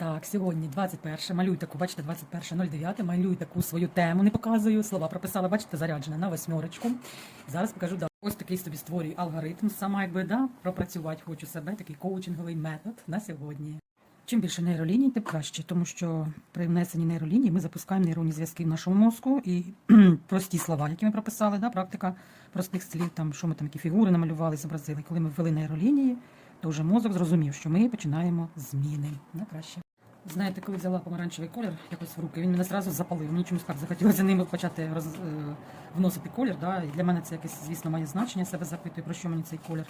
Так, сьогодні 21, малюю таку, бачите, 21.09, малюю таку свою тему, не показую, слова прописала, бачите, заряджена на восьмерочку. Зараз покажу, да. Ось такий собі створюю алгоритм, сама якби, да, пропрацювати хочу себе, такий коучинговий метод на сьогодні. Чим більше нейроліній, тим краще, тому що при внесенні нейроліній ми запускаємо нейронні зв'язки в нашому мозку і прості слова, які ми прописали, да, практика простих слів, там, що ми там які фігури намалювали, зобразили. Коли ми ввели нейролінії, то вже мозок зрозумів, що ми починаємо зміни на краще. Знаєте, коли взяла помаранчевий колір якось в руки, він мене зразу запалив. Мені чомусь так захотілося ними почати роз, е, вносити колір. Да? І для мене це якесь, звісно, має значення. Себе запитую, про що мені цей колір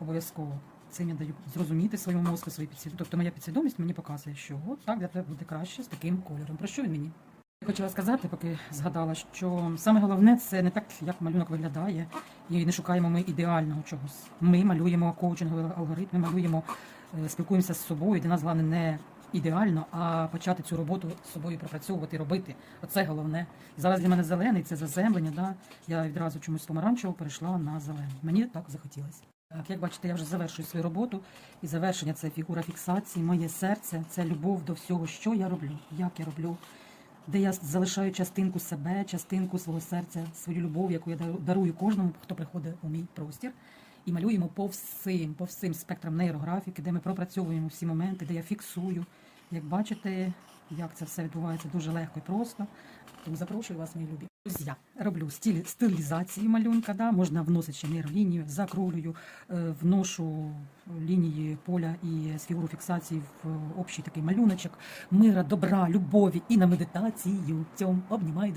обов'язково. Цим я даю зрозуміти своєму мозку, свої підсвідомість. Тобто моя підсвідомість мені показує, що от так для тебе буде краще з таким кольором. Про що він мені? Я хотіла сказати, поки згадала, що саме головне це не так, як малюнок виглядає, і не шукаємо ми ідеального чогось. Ми малюємо коучинговий алгоритм, ми малюємо, е, спілкуємося з собою. Для нас головне не ідеально, а почати цю роботу з собою пропрацьовувати, робити. Оце головне. Зараз для мене зелений це заземлення. Да? Я відразу чомусь помаранчево перейшла на зелений. Мені так захотілося. Так, як бачите, я вже завершую свою роботу, і завершення це фігура фіксації, моє серце, це любов до всього, що я роблю, як я роблю, де я залишаю частинку себе, частинку свого серця, свою любов, яку я дарую кожному, хто приходить у мій простір. І малюємо по всім, по всім спектрам нейрографіки, де ми пропрацьовуємо всі моменти, де я фіксую. Як бачите, як це все відбувається дуже легко і просто. Тому запрошую вас, мої любі. Ось я роблю стиль, стилізації малюнка, да? можна вносити ще нейролінію, закруглюю, е, вношу лінії поля і з фігуру фіксації в общий такий малюночок мира, добра, любові і на медитацію. Цьому обнімаю.